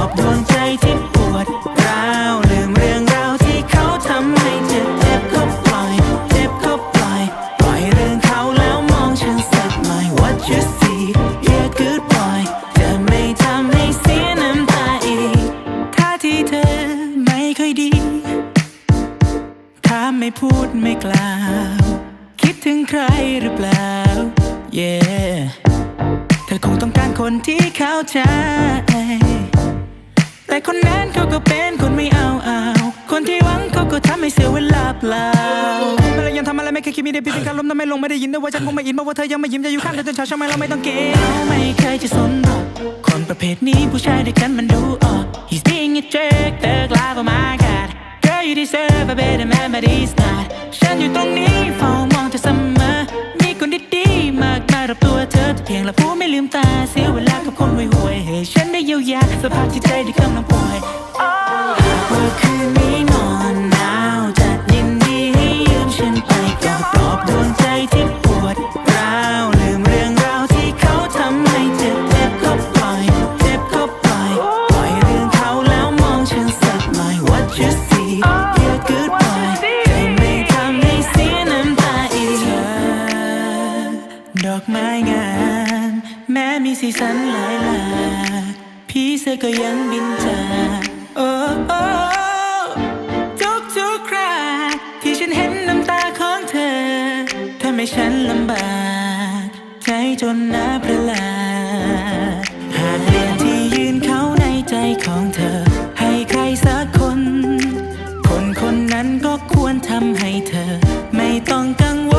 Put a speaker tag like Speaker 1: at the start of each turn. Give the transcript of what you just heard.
Speaker 1: อบดวงใจที่ปวดร้าวลืมเรื่องราวที่เขาทำให้เจ็บเจ็บก็ปล่อยเจ็บก็ปล่อยปล่อยเรื่องเขาแล้วมองฉันสักหน่อย What you see yeah good boy จะไม่ทำให้เสียน้ำตาอีกถ้าที่เธอไม่ค่อยดีถ้าไม่พูดไม่กล่าวคิดถึงใครหรือเปล่า yeah เธอคงต้องการคนที่เข้าใจ คนนั้นเขาก็เป็นคนไม่เอาเอาคนที่หวังเขาก็ทำให้เสียเวลาเปล่าเมื่อไร
Speaker 2: ยังทำอะไรไม่เคยคิดมีได้พี่เป็นการล้มทำไม่ลงไม่ได้ยินด้วยว่าฉันคงไม่อินเพราะว่าเธอยังไม่ยิ้มจะอยู่ข้างเธอจนเช้าใช่ไหมเราไม
Speaker 1: ่ต้องเกณฑ์เราไม่เคยจะสนหรอกคนประเภทนี้ผู้ชายด้วยกันมันดูออก He's being a jerk เธอกลายเป็น my god Girl you deserve a better man but he's not ฉันอยู่ตรงนี้เฝ้ามองเธอเสม ภาพจิตใจที่กำลังป่วยเมื่อคืนนี้นอนหนาวจะยินดีให้ยืมฉันไปกอดปลอบดวงใจที่ปวดร้าวลืมเรื่องราวที่เขาทำให้เจ็บเจ็บก็ปล่อยเจ็บก็ปล่อยปล่อยเรื่องเขาแล้วมองฉันสักหน่อย What you see yeah goodbye จะไม่ทำให้เสียน้ำตาอีกเธอดอกไม้งามแม้มีสีสันหลายหลาก พี่เสือก็ยังบินจากโอ้โอ้ทุกทุกคราที่ฉันเห็นน้ำตาของเธอทำให้ฉันลำบาก ใจจนน้าประหลาดหากเปลี่ยนที่ยืนเขาในใจของเธอ ให้ใครสักคน คนคนนั้นก็ควรทำให้เธอ ไม่ต้องกังวล